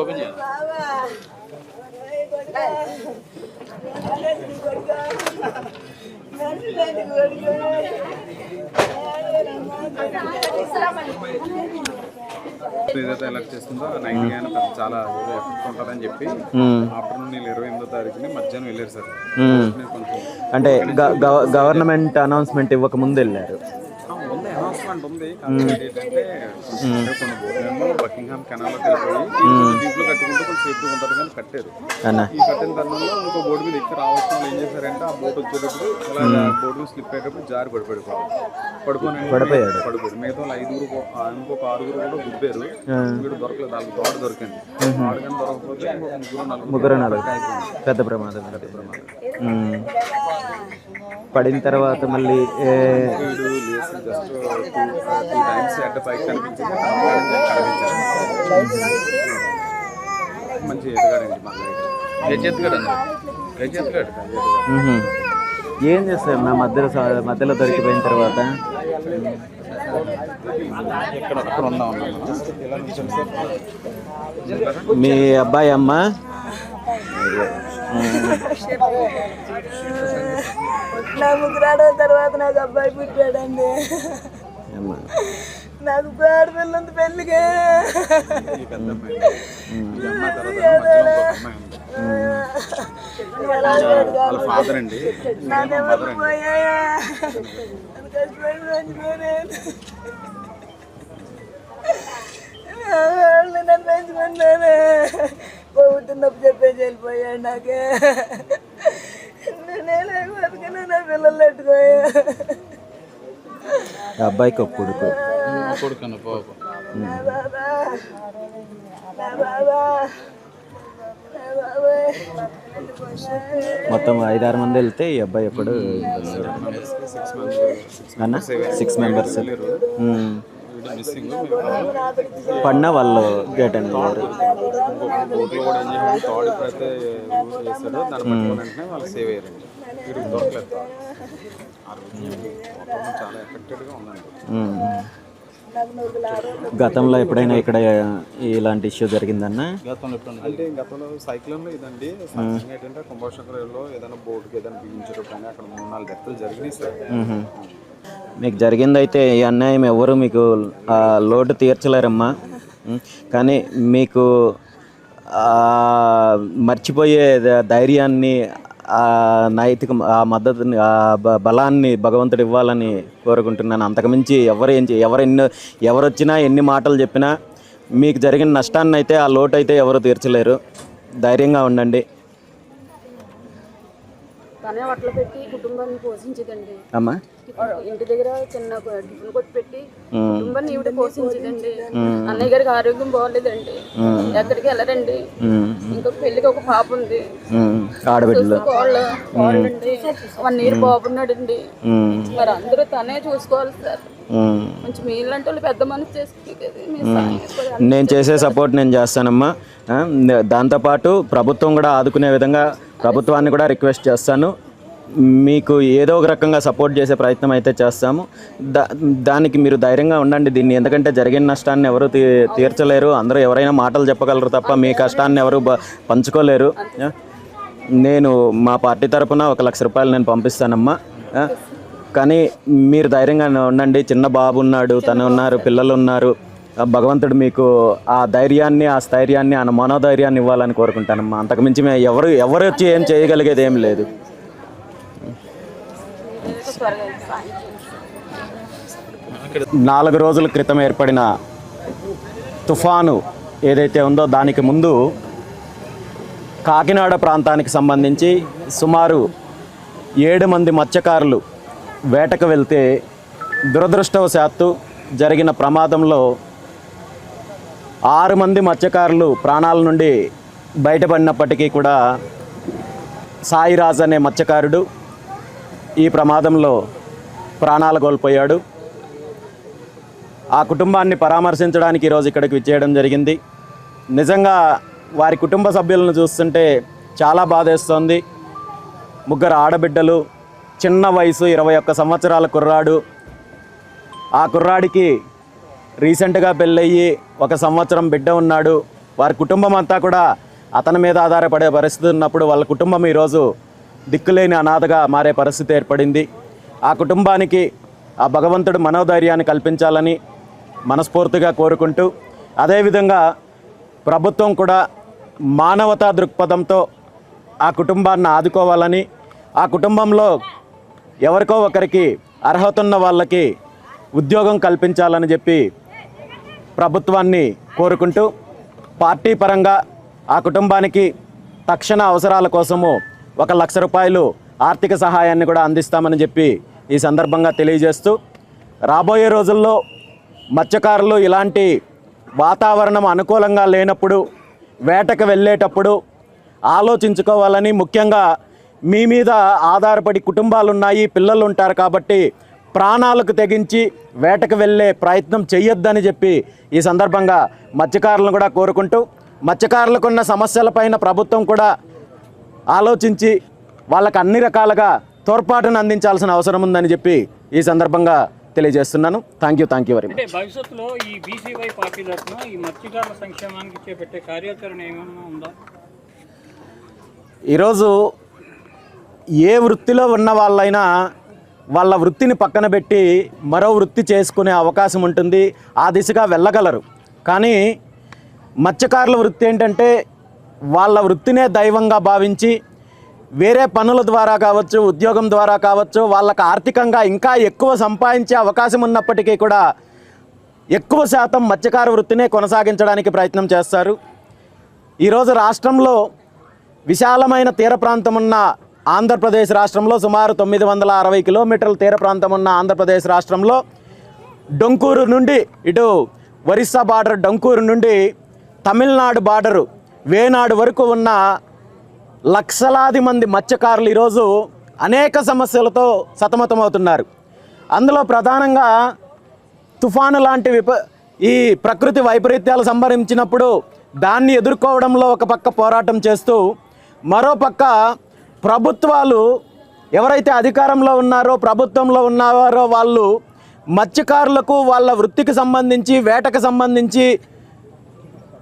Open ఏదైతే elect చేస్తుందో night కానీ చాలా ఎఫెక్ట్ ఉంటుందని చెప్పి ఆఫ్టర్నూన్ వీళ్ళు ఇరవై ఎనిమిదో తారీఖుని మధ్యాహ్నం వెళ్ళారు సార్. అంటే గవర్నమెంట్ అనౌన్స్మెంట్ ఇవ్వక ముందు వెళ్ళారు. ఆ, ఉంది. ఏంటంటే బకింగ్హామ్ కెనాల్లోకి వెళ్ళిపోయి దీంట్లో కట్టుకుంటే కొంచెం సేఫ్టీ ఉంటుంది కానీ కట్టారు. ఈ కట్టిన తరుణంలో ఇంకో బోర్డు మీద ఎక్కి రావాల్సిన వాళ్ళు ఏం చేశారంటే ఆ బోట్ వచ్చేటప్పుడు బోర్డు మీద స్లిప్ అయ్యేటప్పుడు జారి పడిపోయాడు. పడుకొని పడిపోయాడు. పడిపోయాడు. మిగతా ఐదుగురు ఇంకొక ఆరుగురు కూడా గుద్దారు. వీడు దొరకలేదు. వాళ్ళకి తోడు దొరికింది. కానీ దొరకకపోతే ఇంకొక ముగ్గురు నలుగురు ముగ్గురు నలుగురు. పెద్ద ప్రమాదం. పెద్ద ప్రమాదం. పడిన తర్వాత మళ్ళీ టైమ్స్ అడ్డ పైకి కనిపించింది. కనిపించారు. మంచి ఎదుగాడండి. ఏం చేస్తారు నా మధ్యలో మధ్యలో దొరికిపోయిన తర్వాత? ఇక్కడ అక్కడ మీ అబ్బాయి అమ్మ? నా ముగ్గురాడో తర్వాత నాకు అబ్బాయి పుట్టాడండి. నాకు పేడపిల్లంత పెళ్ళికే. ఈ ఫాదర్ అండి పోయాయా నన్ను వాళ్ళు నన్ను పోతున్నప్పుడు చెప్పేసి వెళ్ళిపోయాడు నాకే. నేనే బతుకున్నా నా పిల్లలు పెట్టుకోయా అబ్బాయికి ఒక కొడుకు. కొడుకన్న పాపం. నా బాబా నా బాబా నా బాబాయ్ మొత్తం ఐదారు మంది వెళ్తే ఈ అబ్బాయి మంత్స్ అన్న? సిక్స్ మెంబర్స్ పడిన వాళ్ళు గేట్ అండి దాన్ని గతంలో ఎప్పుడైనా ఇక్కడ ఇలాంటి ఇష్యూ జరిగిందన్న? గతంలో అంటే గతంలో సైక్లోన్లో ఇదండి ఏంటంటే కుంభశంకరంలో ఏదైనా ఏదైనా బిగించేటప్పుడు అక్కడ మూడు నాలుగు డెత్తులు జరిగినాయి సార్. మీకు జరిగిందైతే ఈ అన్యాయం ఎవరు మీకు ఆ లోటు తీర్చలేరమ్మా. మ్మ్. కానీ మీకు ఆ మర్చిపోయే ధైర్యాన్ని నైతిక ఆ మద్దతుని ఆ బ- బలాన్ని భగవంతుడు ఇవ్వాలని కోరుకుంటున్నాను. అంతకుమించి ఎవరు ఏం చే- ఎవరు ఎన్ని ఎవరు వచ్చినా ఎన్ని మాటలు చెప్పినా మీకు జరిగిన నష్టాన్ని అయితే ఆ లోటు అయితే ఎవరు తీర్చలేరు. ధైర్యంగా ఉండండి. తనే వడ్లు పెట్టి కుటుంబాన్ని పోషించదండి. అమ్మా? ఇంటి దగ్గర చిన్న టిఫిన్ కొట్టి పెట్టి కుటుంబాన్ని ఈవిడ పోషించదండి. అన్నయ్య గారికి ఆరోగ్యం బాగోలేదండి ఎక్కడికి వెళ్ళరండి. ఇంకొక పెళ్ళికి ఒక పాప ఉంది. కోళ్ళు కోళ్ళండి. One year బాబున్నాడండి. మరి అందరూ తనే చూసుకోవాలి సార్. మ్మ్. కొంచెం మీలాంటి వాళ్ళు పెద్ద మనసు చేసుకుని. నేను చేసే సపోర్ట్ నేను చేస్తానమ్మా. దాంతోపాటు ప్రభుత్వం కూడా ఆదుకునే విధంగా ప్రభుత్వాన్ని కూడా రిక్వెస్ట్ చేస్తాను. మీకు ఏదో ఒక రకంగా సపోర్ట్ చేసే ప్రయత్నం అయితే చేస్తాము. దా దానికి మీరు ధైర్యంగా ఉండండి దీన్ని. ఎందుకంటే జరిగిన నష్టాన్ని ఎవరు తీ తీర్చలేరు. అందరూ ఎవరైనా మాటలు చెప్పగలరు తప్ప మీ కష్టాన్ని ఎవరు పంచుకోలేరు. నేను మా పార్టీ తరఫున ఒక లక్ష రూపాయలు నేను పంపిస్తానమ్మా. కానీ మీరు ధైర్యంగా ఉండండి. చిన్న బాబు ఉన్నాడు తను ఉన్నారు పిల్లలు ఉన్నారు. భగవంతుడు మీకు ఆ ధైర్యాన్ని ఆ స్థైర్యాన్ని ఆ మనోధైర్యాన్ని ఇవ్వాలని కోరుకుంటానమ్మా. అంతకుమించి మేము ఎవరు ఎవరు వచ్చి ఏం చేయగలిగేది ఏం లేదు. నాలుగు రోజుల క్రితం ఏర్పడిన తుఫాను ఏదైతే ఉందో దానికి ముందు కాకినాడ ప్రాంతానికి సంబంధించి సుమారు ఏడు మంది మత్స్యకారులు వేటకు వెళ్తే దురదృష్టవశాత్తు జరిగిన ప్రమాదంలో ఆరు మంది మత్స్యకారులు ప్రాణాల నుండి బయటపడినప్పటికీ కూడా సాయిరాజ్ అనే మత్స్యకారుడు ఈ ప్రమాదంలో ప్రాణాలు కోల్పోయాడు. ఆ కుటుంబాన్ని పరామర్శించడానికి ఈరోజు ఇక్కడికి విచ్చేయడం జరిగింది. నిజంగా వారి కుటుంబ సభ్యులను చూస్తుంటే చాలా బాధేస్తోంది. ముగ్గురు ఆడబిడ్డలు చిన్న వయసు ఇరవై ఒక్క సంవత్సరాల కుర్రాడు. ఆ కుర్రాడికి రీసెంట్గా పెళ్ళయ్యి ఒక సంవత్సరం బిడ్డ ఉన్నాడు. వారి కుటుంబం అంతా కూడా అతని మీద ఆధారపడే పరిస్థితి ఉన్నప్పుడు వాళ్ళ కుటుంబం ఈరోజు దిక్కులేని అనాథగా మారే పరిస్థితి ఏర్పడింది. ఆ కుటుంబానికి ఆ భగవంతుడు మనోధైర్యాన్ని కల్పించాలని మనస్ఫూర్తిగా కోరుకుంటూ అదేవిధంగా ప్రభుత్వం కూడా మానవతా దృక్పథంతో ఆ కుటుంబాన్ని ఆదుకోవాలని ఆ కుటుంబంలో ఎవరికో ఒకరికి అర్హత ఉన్న వాళ్ళకి ఉద్యోగం కల్పించాలని చెప్పి ప్రభుత్వాన్ని కోరుకుంటూ పార్టీ పరంగా ఆ కుటుంబానికి తక్షణ అవసరాల కోసము ఒక లక్ష రూపాయలు ఆర్థిక సహాయాన్ని కూడా అందిస్తామని చెప్పి ఈ సందర్భంగా తెలియజేస్తూ రాబోయే రోజుల్లో మత్స్యకారులు ఇలాంటి వాతావరణం అనుకూలంగా లేనప్పుడు వేటకు వెళ్ళేటప్పుడు ఆలోచించుకోవాలని ముఖ్యంగా మీ మీద ఆధారపడి కుటుంబాలు ఉన్నాయి పిల్లలు ఉంటారు కాబట్టి ప్రాణాలకు తెగించి వేటకు వెళ్ళే ప్రయత్నం చేయొద్దని చెప్పి ఈ సందర్భంగా మత్స్యకారులను కూడా కోరుకుంటూ మత్స్యకారులకు ఉన్న సమస్యలపైన ప్రభుత్వం కూడా ఆలోచించి వాళ్ళకి అన్ని రకాలుగా తోడ్పాటును అందించాల్సిన అవసరం ఉందని చెప్పి ఈ సందర్భంగా తెలియజేస్తున్నాను. Thank you thank you very much భవిష్యత్తులో ఈ బీసీవై పార్టీ తరఫున ఈ మత్స్యకారుల సంక్షేమానికి చేపట్టే కార్యాచరణ ఏమైనా ఉందా? ఈరోజు ఏ వృత్తిలో ఉన్న వాళ్ళైనా వాళ్ళ వృత్తిని పక్కన పెట్టి మరో వృత్తి చేసుకునే అవకాశం ఉంటుంది. ఆ దిశగా వెళ్ళగలరు. కానీ మత్స్యకారుల వృత్తి ఏంటంటే వాళ్ళ వృత్తినే దైవంగా భావించి వేరే పనుల ద్వారా కావచ్చు ఉద్యోగం ద్వారా కావచ్చు వాళ్ళకి ఆర్థికంగా ఇంకా ఎక్కువ సంపాదించే అవకాశం ఉన్నప్పటికీ కూడా ఎక్కువ శాతం మత్స్యకార వృత్తినే కొనసాగించడానికి ప్రయత్నం చేస్తారు. ఈరోజు రాష్ట్రంలో విశాలమైన తీర ప్రాంతం ఉన్న ఆంధ్రప్రదేశ్ రాష్ట్రంలో సుమారు తొమ్మిది వందల అరవై కిలోమీటర్ల తీర ప్రాంతం ఉన్న ఆంధ్రప్రదేశ్ రాష్ట్రంలో డొంకూరు నుండి ఇటు ఒరిస్సా బార్డర్ డొంకూరు నుండి తమిళనాడు బార్డరు వేనాడు వరకు ఉన్న లక్షలాది మంది మత్స్యకారులు ఈరోజు అనేక సమస్యలతో సతమతమవుతున్నారు. అందులో ప్రధానంగా తుఫాను లాంటి విప ఈ ప్రకృతి వైపరీత్యాలు సంభరించినప్పుడు దాన్ని ఎదుర్కోవడంలో ఒక పక్క పోరాటం చేస్తూ మరోపక్క ప్రభుత్వాలు ఎవరైతే అధికారంలో ఉన్నారో ప్రభుత్వంలో ఉన్నారో వాళ్ళు మత్స్యకారులకు వాళ్ళ వృత్తికి సంబంధించి వేటకు సంబంధించి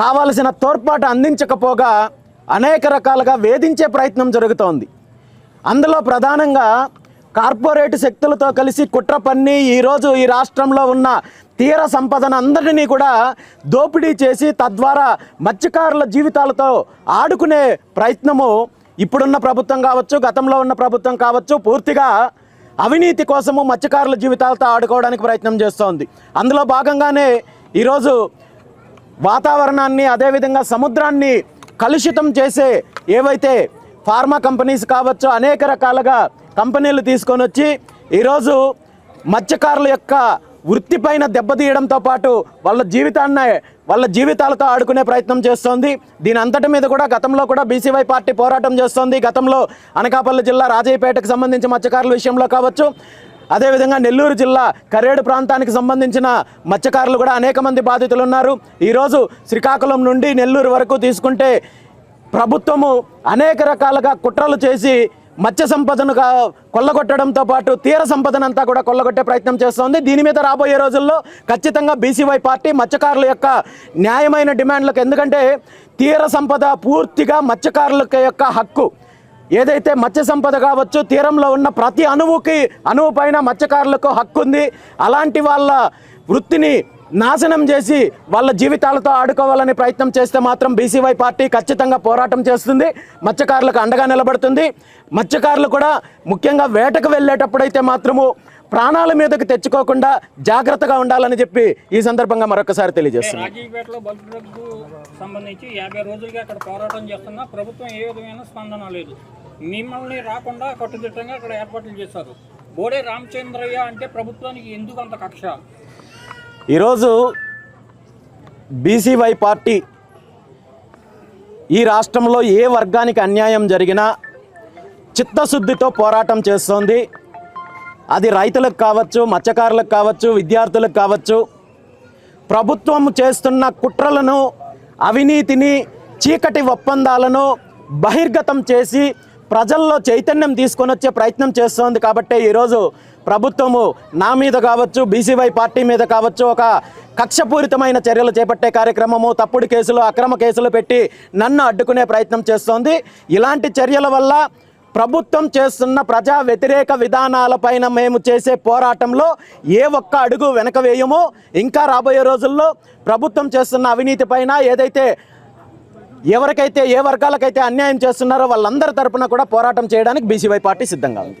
కావలసిన తోడ్పాటు అందించకపోగా అనేక రకాలుగా వేధించే ప్రయత్నం జరుగుతోంది. అందులో ప్రధానంగా కార్పొరేట్ శక్తులతో కలిసి కుట్ర పన్ని ఈరోజు ఈ రాష్ట్రంలో ఉన్న తీర సంపదను అందరినీ కూడా దోపిడీ చేసి తద్వారా మత్స్యకారుల జీవితాలతో ఆడుకునే ప్రయత్నము ఇప్పుడున్న ప్రభుత్వం కావచ్చు గతంలో ఉన్న ప్రభుత్వం కావచ్చు పూర్తిగా అవినీతి కోసము మత్స్యకారుల జీవితాలతో ఆడుకోవడానికి ప్రయత్నం చేస్తోంది. అందులో భాగంగానే ఈరోజు వాతావరణాన్ని అదేవిధంగా సముద్రాన్ని కలుషితం చేసే ఏవైతే ఫార్మా కంపెనీస్ కావచ్చు అనేక రకాలుగా కంపెనీలు తీసుకొని వచ్చి ఈరోజు మత్స్యకారుల యొక్క వృత్తిపైన దెబ్బతీయడంతో పాటు వాళ్ళ జీవితాన్ని వాళ్ళ జీవితాలతో ఆడుకునే ప్రయత్నం చేస్తోంది. దీని అంతటి మీద కూడా గతంలో కూడా బీసీవై పార్టీ పోరాటం చేస్తోంది. గతంలో అనకాపల్లి జిల్లా రాజయ్యపేటకు సంబంధించి మత్స్యకారుల విషయంలో కావచ్చు అదేవిధంగా నెల్లూరు జిల్లా కరేడు ప్రాంతానికి సంబంధించిన మత్స్యకారులు కూడా అనేక మంది బాధితులు ఉన్నారు ఈరోజు శ్రీకాకుళం నుండి నెల్లూరు వరకు తీసుకుంటే ప్రభుత్వము అనేక రకాలుగా కుట్రలు చేసి మత్స్య సంపదను కొల్లగొట్టడంతో పాటు తీర సంపదనంతా కూడా కొల్లగొట్టే ప్రయత్నం చేస్తోంది. దీని మీద రాబోయే రోజుల్లో ఖచ్చితంగా బీసీవై పార్టీ మత్స్యకారుల యొక్క న్యాయమైన డిమాండ్లకు ఎందుకంటే తీర సంపద పూర్తిగా మత్స్యకారుల యొక్క హక్కు. ఏదైతే మత్స్య సంపద కావచ్చు తీరంలో ఉన్న ప్రతి అణువుకి అణువు పైన మత్స్యకారులకు హక్కు ఉంది అలాంటి వాళ్ళ వృత్తిని నాశనం చేసి వాళ్ళ జీవితాలతో ఆడుకోవాలని ప్రయత్నం చేస్తే మాత్రం బీసీవై పార్టీ ఖచ్చితంగా పోరాటం చేస్తుంది మత్స్యకారులకు అండగా నిలబడుతుంది. మత్స్యకారులు కూడా ముఖ్యంగా వేటకు వెళ్ళేటప్పుడైతే మాత్రము ప్రాణాల మీదకి తెచ్చుకోకుండా జాగ్రత్తగా ఉండాలని చెప్పి ఈ సందర్భంగా మరొకసారి తెలియజేస్తున్నాను సంబంధించి యాభై రోజులుగా అక్కడ పోరాటం చేస్తున్నా ప్రభుత్వం ఏ విధమైన స్పందన లేదు. మిమ్మల్ని రాకుండా కట్టుదిట్టంగా అక్కడ ఏర్పాట్లు చేశారు. బోడే రామచంద్రయ్య అంటే ప్రభుత్వానికి ఎందుకు అంత కక్ష? ఈరోజు బీసీవై పార్టీ ఈ రాష్ట్రంలో ఏ వర్గానికి అన్యాయం జరిగినా చిత్తశుద్ధితో పోరాటం చేస్తోంది. అది రైతులకు కావచ్చు మత్స్యకారులకు కావచ్చు విద్యార్థులకు కావచ్చు. ప్రభుత్వం చేస్తున్న కుట్రలను అవినీతిని చీకటి ఒప్పందాలను బహిర్గతం చేసి ప్రజల్లో చైతన్యం తీసుకొని వచ్చే ప్రయత్నం చేస్తోంది కాబట్టి ఈరోజు ప్రభుత్వము నా మీద కావచ్చు బీసీవై పార్టీ మీద కావచ్చు ఒక కక్షపూరితమైన చర్యలు చేపట్టే కార్యక్రమము తప్పుడు కేసులు అక్రమ కేసులు పెట్టి నన్ను అడ్డుకునే ప్రయత్నం చేస్తోంది. ఇలాంటి చర్యల వల్ల ప్రభుత్వం చేస్తున్న ప్రజా వ్యతిరేక విధానాలపైన మేము చేసే పోరాటంలో ఏ ఒక్క అడుగు వెనక వేయము. ఇంకా రాబోయే రోజుల్లో ప్రభుత్వం చేస్తున్న అవినీతి పైన ఏదైతే ఎవరికైతే ఏ వర్గాలకైతే అన్యాయం చేస్తున్నారో వాళ్ళందరి తరపున కూడా పోరాటం చేయడానికి బీసీవై పార్టీ సిద్ధంగా ఉంది.